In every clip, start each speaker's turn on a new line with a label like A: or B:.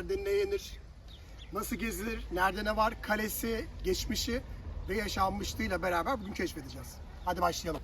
A: nerede ne yenir, nasıl gezilir, nerede ne var, kalesi, geçmişi ve yaşanmışlığıyla beraber bugün keşfedeceğiz. Hadi başlayalım.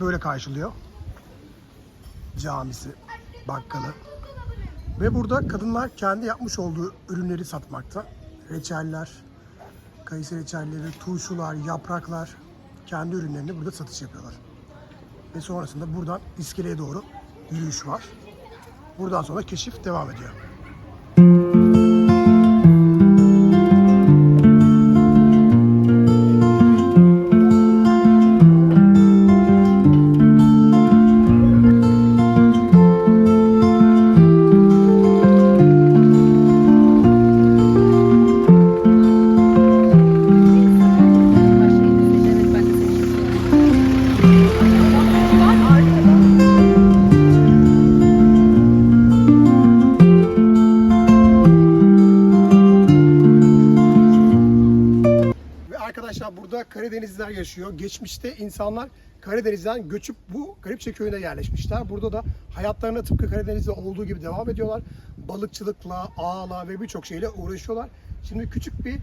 A: Böyle karşılıyor. Camisi, bakkalı. Ve burada kadınlar kendi yapmış olduğu ürünleri satmakta. Reçeller, kayısı reçelleri, turşular, yapraklar kendi ürünlerini burada satış yapıyorlar. Ve sonrasında buradan iskeleye doğru yürüyüş var. Buradan sonra keşif devam ediyor. Karadenizliler yaşıyor. Geçmişte insanlar Karadeniz'den göçüp bu Garipçe köyüne yerleşmişler. Burada da hayatlarına tıpkı Karadeniz'de olduğu gibi devam ediyorlar. Balıkçılıkla, ağla ve birçok şeyle uğraşıyorlar. Şimdi küçük bir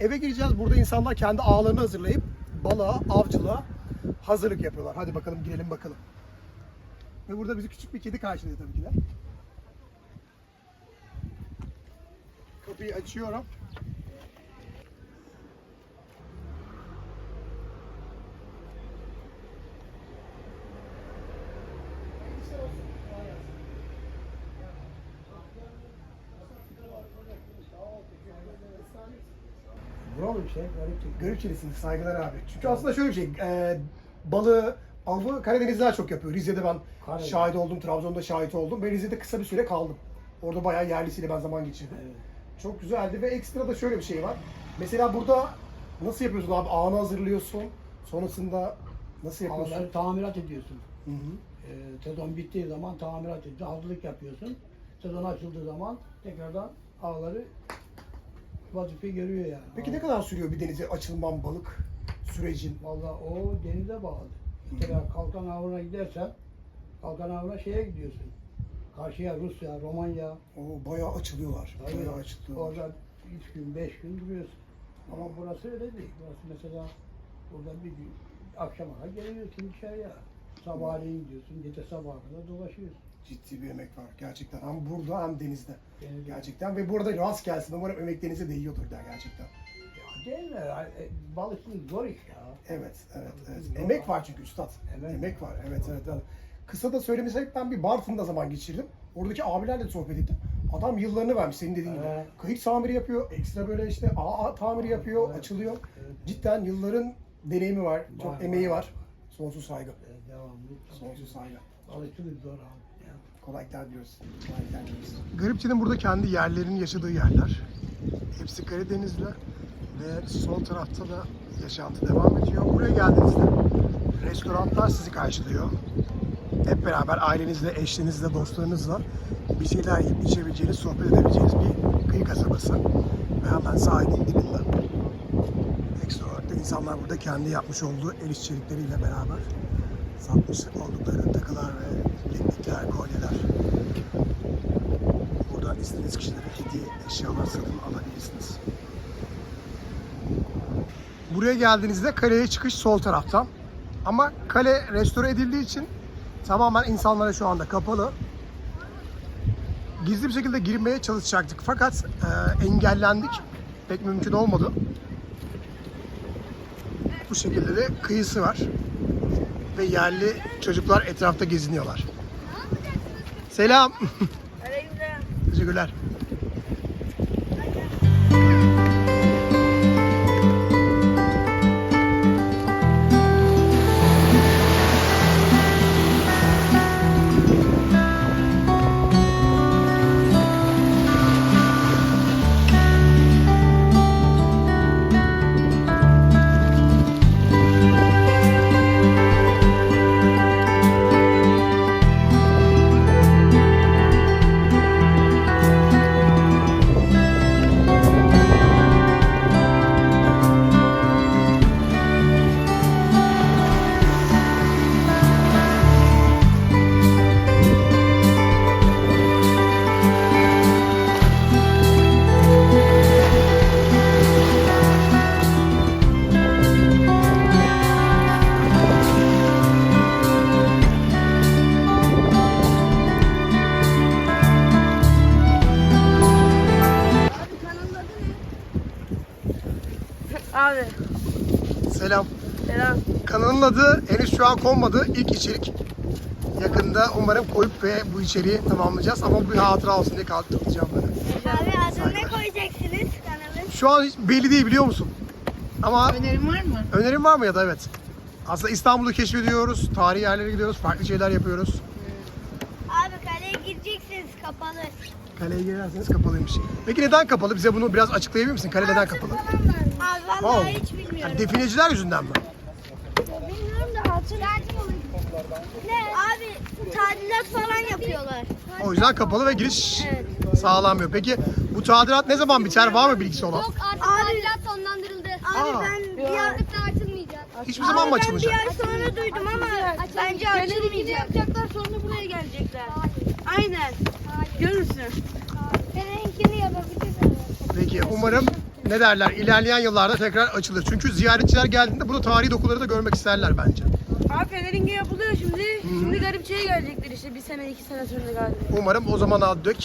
A: eve gireceğiz. Burada insanlar kendi ağlarını hazırlayıp balığa, avcılığa hazırlık yapıyorlar. Hadi bakalım girelim bakalım. Ve burada bizi küçük bir kedi karşılıyor tabii ki de. Kapıyı açıyorum.
B: Bir şey, garip bir
A: Garip çelisiniz saygılar abi. Çünkü aslında şöyle bir şey, e, balığı, avı Karadenizliler çok yapıyor. Rize'de ben
B: Karadeniz.
A: şahit oldum, Trabzon'da şahit oldum. Ben Rize'de kısa bir süre kaldım. Orada bayağı yerlisiyle ben zaman geçirdim.
B: Evet.
A: Çok güzeldi ve ekstra da şöyle bir şey var. Mesela burada nasıl yapıyorsun abi? Ağını hazırlıyorsun. Sonrasında nasıl yapıyorsun?
B: Ağları tamirat ediyorsun.
A: Hı hı.
B: Ee, sezon bittiği zaman tamirat ediyorsun, hazırlık yapıyorsun. Sezon açıldığı zaman tekrardan ağları vazife görüyor yani.
A: Peki ne kadar sürüyor bir denize açılman balık sürecin?
B: Vallahi o denize bağlı. Mesela Kalkan Avı'na gidersen, Kalkan Avı'na şeye gidiyorsun. Karşıya Rusya, Romanya.
A: O bayağı açılıyorlar.
B: Tabii.
A: Bayağı açılıyorlar.
B: Orada 3 gün, 5 gün duruyorsun. Ama burası öyle değil. Burası mesela burada bir gün akşama geliyorsun dışarıya. Sabahleyin gidiyorsun, gece sabaha kadar dolaşıyorsun.
A: Ciddi bir emek var gerçekten. Hem burada hem denizde.
B: Denizde.
A: Gerçekten ve burada rast gelsin. Umarım emek denize değiyordur der gerçekten.
B: Ya değil mi? E, Balıkçılık zor iş ya.
A: Evet, evet, evet. Emek var çünkü üstad.
B: Evet.
A: Emek var, evet, evet. evet. Kısa da söylemesek ben bir Bartın'da zaman geçirdim. Oradaki abilerle sohbet ettim. Adam yıllarını vermiş senin dediğin gibi.
B: Evet.
A: Kayık tamiri yapıyor, ekstra böyle işte AA tamiri yapıyor,
B: Evet.
A: açılıyor.
B: Evet.
A: Cidden yılların deneyimi var, çok
B: Var,
A: emeği
B: var.
A: var. Sonsuz saygı.
B: E, devamlı.
A: Sonsuz saygı.
B: Balıkçılık zor abi.
A: Kolaylıklar diliyoruz. Kolaylıklar diliyoruz. Garipçi'nin burada kendi yerlerinin yaşadığı yerler. Hepsi Karadenizli ve sol tarafta da yaşantı devam ediyor. Buraya geldiğinizde restoranlar sizi karşılıyor. Hep beraber ailenizle, eşinizle, dostlarınızla bir şeyler yiyip içebileceğiniz, sohbet edebileceğiniz bir kıyı kasabası. Ve hemen sahilin dibinde. Ekstra olarak da insanlar burada kendi yapmış olduğu el işçilikleriyle beraber satmış oldukları takılar ve bileklikler, kolyeler. Buradan istediğiniz kişilere hediye eşyalar satın alabilirsiniz. Buraya geldiğinizde kaleye çıkış sol taraftan. Ama kale restore edildiği için tamamen insanlara şu anda kapalı. Gizli bir şekilde girmeye çalışacaktık fakat e, engellendik. Pek mümkün olmadı. Bu şekilde de kıyısı var. Ve yerli çocuklar etrafta geziniyorlar. Selam. Teşekkürler. Kanalın adı henüz şu an konmadı. İlk içerik. Yakında umarım koyup ve bu içeriği tamamlayacağız. Ama bu bir hatıra olsun diye kaldıracağım böyle.
C: Abi adını ne koyacaksınız kanalın?
A: Şu an hiç belli değil biliyor musun? Ama
D: Önerin var mı?
A: önerin var mı ya da evet. Aslında İstanbul'u keşfediyoruz, tarihi yerlere gidiyoruz, farklı şeyler yapıyoruz.
C: Abi kaleye gireceksiniz kapalı.
A: Kaleye girerseniz kapalıymış. Peki neden kapalı? Bize bunu biraz açıklayabilir misin? Kale neden kapalı?
C: Abi vallahi
A: Wow.
C: hiç bilmiyorum.
A: Yani defineciler yüzünden mi?
C: Ne? Abi tadilat falan yapıyorlar.
A: O yüzden kapalı ve giriş
C: Evet.
A: sağlanmıyor. Peki bu tadilat ne zaman biter? Var mı bilgisi olan?
C: artık tadilat sonlandırıldı. Abi
A: Aa.
C: ben bir ay açılmayacak.
A: Hiçbir zaman mı
C: Abi ben
A: açılmayacak?
C: bir ay sonra duydum ama bence açılmayacak.
D: yapacaklar sonra buraya gelecekler. Aynen. Görürsün.
C: Benimkini yapabilirim.
A: Peki umarım ne derler ilerleyen yıllarda tekrar açılır. Çünkü ziyaretçiler geldiğinde burada tarihi dokuları da görmek isterler bence.
D: Abi Feneringe yapılıyor şimdi. Şimdi garip şeye gelecekler işte bir sene iki sene sonra galiba.
A: Umarım o zaman Addök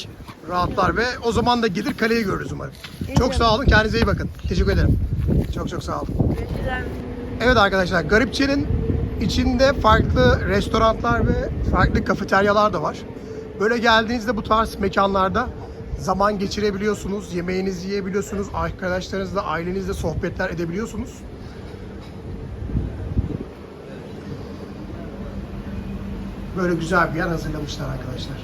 A: rahatlar ve o zaman da gelir kaleyi görürüz umarım. Çok sağ olun kendinize iyi bakın. Teşekkür ederim. Çok çok sağ olun. Evet arkadaşlar Garipçe'nin içinde farklı restoranlar ve farklı kafeteryalar da var. Böyle geldiğinizde bu tarz mekanlarda zaman geçirebiliyorsunuz, yemeğinizi yiyebiliyorsunuz, arkadaşlarınızla, ailenizle sohbetler edebiliyorsunuz. Böyle güzel bir yer hazırlamışlar arkadaşlar.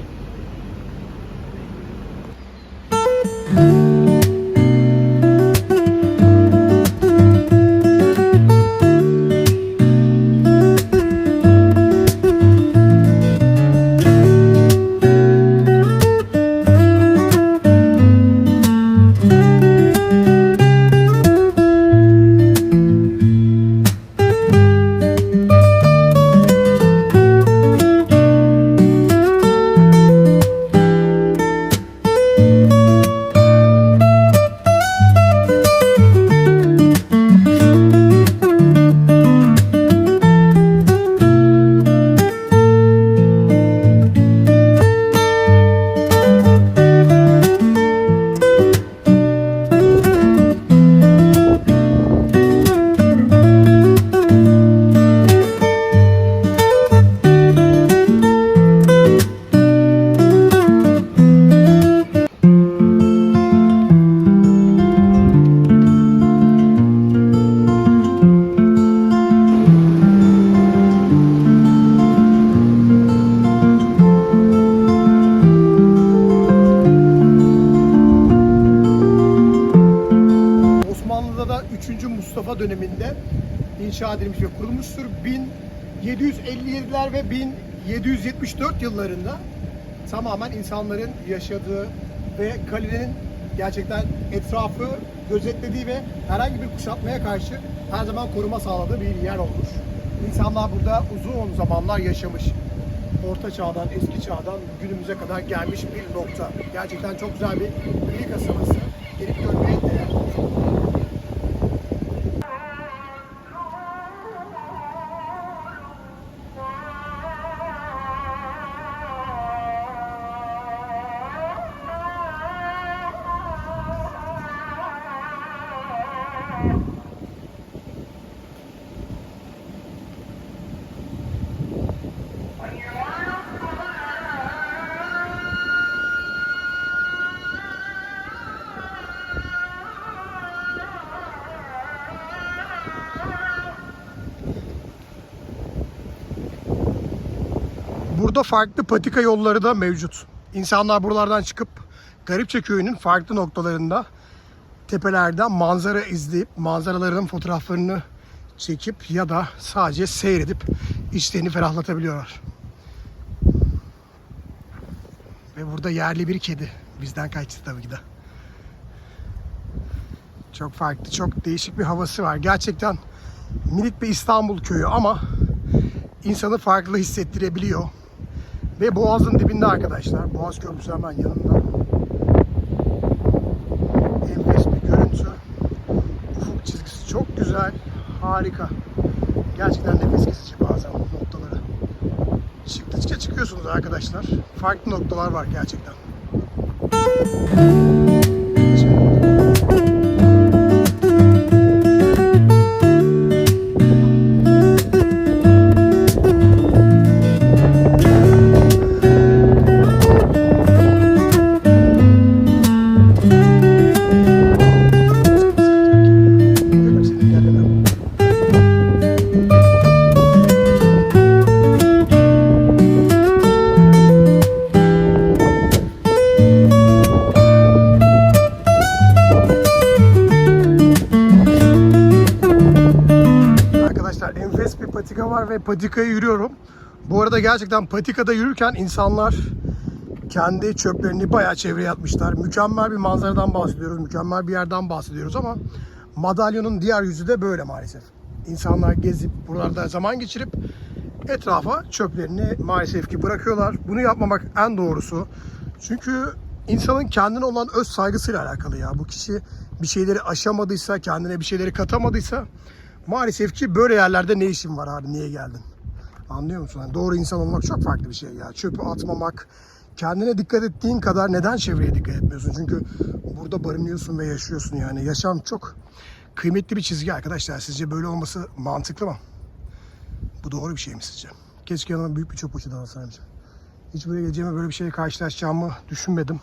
A: İnşa edilmiş ve kurulmuştur. 1757'ler ve 1774 yıllarında tamamen insanların yaşadığı ve kalenin gerçekten etrafı gözetlediği ve herhangi bir kuşatmaya karşı her zaman koruma sağladığı bir yer olmuş. İnsanlar burada uzun zamanlar yaşamış. Orta çağdan, eski çağdan günümüze kadar gelmiş bir nokta. Gerçekten çok güzel bir kıyı kasabası. Burada farklı patika yolları da mevcut. İnsanlar buralardan çıkıp Garipçe Köyü'nün farklı noktalarında tepelerden manzara izleyip manzaraların fotoğraflarını çekip ya da sadece seyredip içlerini ferahlatabiliyorlar. Ve burada yerli bir kedi. Bizden kaçtı tabii ki de. Çok farklı, çok değişik bir havası var. Gerçekten minik bir İstanbul köyü ama insanı farklı hissettirebiliyor. Ve Boğaz'ın dibinde arkadaşlar. Boğaz Köprüsü hemen yanında. Enfes bir görüntü. Ufuk çizgisi çok güzel. Harika. Gerçekten nefes kesici bazen noktaları. Çıktıkça çıkıyorsunuz arkadaşlar. Farklı noktalar var gerçekten. Görüyorum var ve patikaya yürüyorum. Bu arada gerçekten patikada yürürken insanlar kendi çöplerini bayağı çevreye atmışlar. Mükemmel bir manzaradan bahsediyoruz, mükemmel bir yerden bahsediyoruz ama madalyonun diğer yüzü de böyle maalesef. İnsanlar gezip buralarda zaman geçirip etrafa çöplerini maalesef ki bırakıyorlar. Bunu yapmamak en doğrusu. Çünkü insanın kendine olan öz saygısıyla alakalı ya. Bu kişi bir şeyleri aşamadıysa, kendine bir şeyleri katamadıysa maalesef ki böyle yerlerde ne işin var abi, niye geldin? Anlıyor musun? Yani doğru insan olmak çok farklı bir şey ya. Çöpü atmamak, kendine dikkat ettiğin kadar neden çevreye dikkat etmiyorsun? Çünkü burada barınıyorsun ve yaşıyorsun yani. Yaşam çok kıymetli bir çizgi arkadaşlar. Sizce böyle olması mantıklı mı? Bu doğru bir şey mi sizce? Keşke yanıma büyük bir çöp poşeti alsaydım. Hiç buraya geleceğime böyle bir şeyle karşılaşacağımı düşünmedim.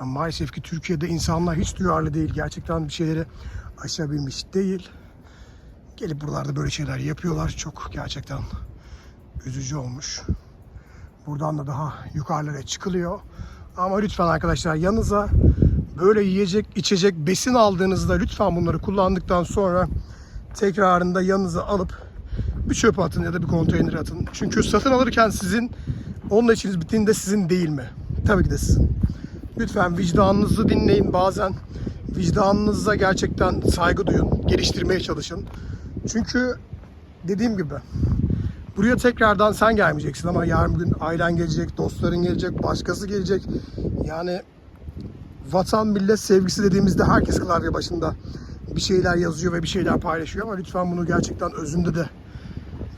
A: Ama maalesef ki Türkiye'de insanlar hiç duyarlı değil. Gerçekten bir şeyleri aşabilmiş değil. Gelip buralarda böyle şeyler yapıyorlar. Çok gerçekten üzücü olmuş. Buradan da daha yukarılara çıkılıyor. Ama lütfen arkadaşlar yanınıza böyle yiyecek, içecek, besin aldığınızda lütfen bunları kullandıktan sonra tekrarında yanınıza alıp bir çöpe atın ya da bir konteynere atın. Çünkü satın alırken sizin onunla işiniz bittiğinde sizin değil mi? Tabii ki de sizin. Lütfen vicdanınızı dinleyin. Bazen vicdanınıza gerçekten saygı duyun. Geliştirmeye çalışın. Çünkü dediğim gibi buraya tekrardan sen gelmeyeceksin ama yarın gün ailen gelecek, dostların gelecek, başkası gelecek. Yani vatan millet sevgisi dediğimizde herkes klavye başında bir şeyler yazıyor ve bir şeyler paylaşıyor ama lütfen bunu gerçekten özünde de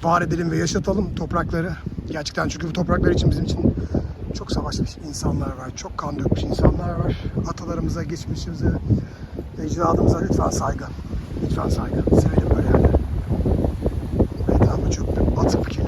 A: var edelim ve yaşatalım toprakları. Gerçekten çünkü bu topraklar için bizim için çok savaşmış insanlar var. Çok kan dökmüş insanlar var. Atalarımıza, geçmişimize, ecdadımıza lütfen saygı. Lütfen saygı. Sevelim böyle. lots of kids.